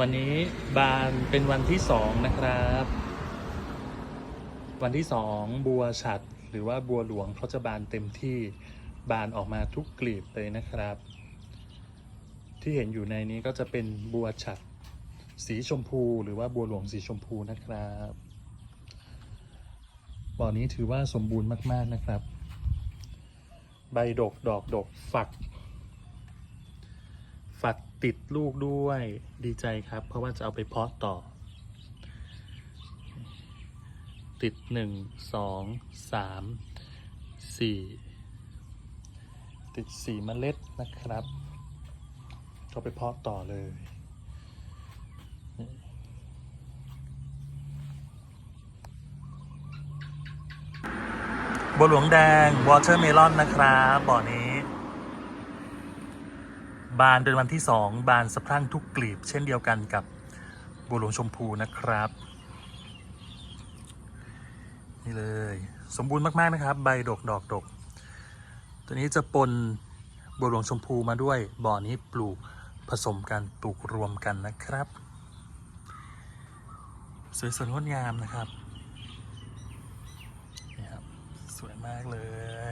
วันนี้บานเป็นวันที่สองนะครับ วันที่สองบัวฉัดหรือว่าบัวหลวงเขาจะบานเต็มที่บานออกมาทุกกลีบเลยนะครับ ที่เห็นอยู่ในนี้ก็จะเป็นบัวฉัดสีชมพูหรือว่าบัวหลวงสีชมพูนะครับบ่อนี้ถือว่าสมบูรณ์มาก ๆนะครับ ใบดกดอกดกฝัก ฝักติดลูกด้วยดีใจครับ เพราะว่าจะเอาไปเพาะต่อ ติดหนึ่งสองสามสี่ติดสี่เมล็ดนะครับก็ไปเพาะต่อเลย บัวหลวงแดงวอเ e อร์เมลอนนะครับบ่อนี้ บานเป็นวันที่สองบานสะพรั่งทุกกลีบ เช่นเดียวกันกับบัวหลวงชมพูนะครับ นี่เลย สมบูรณ์มาก ๆ นะครับ ใบดกดอกดก ตัวนี้จะปนบัวหลวงชมพูมาด้วยบ่อนี้ปลูกผสมกันปลูกรวมกันนะครับ สวยสดงดงามนะครับนี่ครับ สวยมากเลย